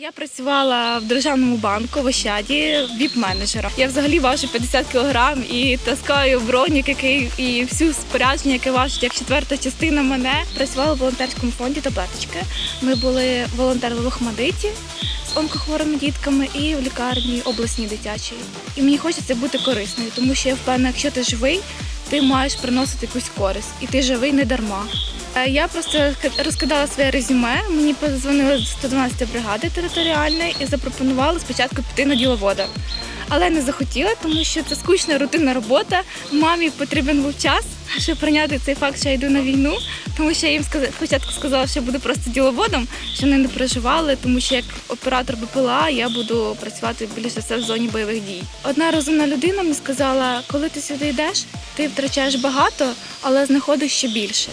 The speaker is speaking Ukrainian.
Я працювала в державному банку в Ощаді віп-менеджером. Я взагалі важу 50 кг і таскаю бронік, який і всю спорядження, яке важить як четверта частина мене. Працювала в волонтерському фонді таблеточки. Ми були волонтерами в Охмадиті з онкохворими дітками і в лікарні обласній дитячій. І мені хочеться бути корисною, тому що я впевнена, якщо ти живий, ти маєш приносити якусь користь, і ти живий не дарма. Е, Я просто розкидала своє резюме. Мені подзвонили з 112 бригади територіальної і запропонували спочатку піти на діловода. Але не захотіла, тому що це скучна рутинна робота. Мамі потрібен був час, щоб прийняти цей факт, що я йду на війну. Тому що я їм спочатку сказала, що я буду просто діловодом, що вони не переживали, тому що як оператор БПЛА я буду працювати більше все в зоні бойових дій. Одна розумна людина мені сказала, коли ти сюди йдеш, ти втрачаєш багато, але знаходиш ще більше.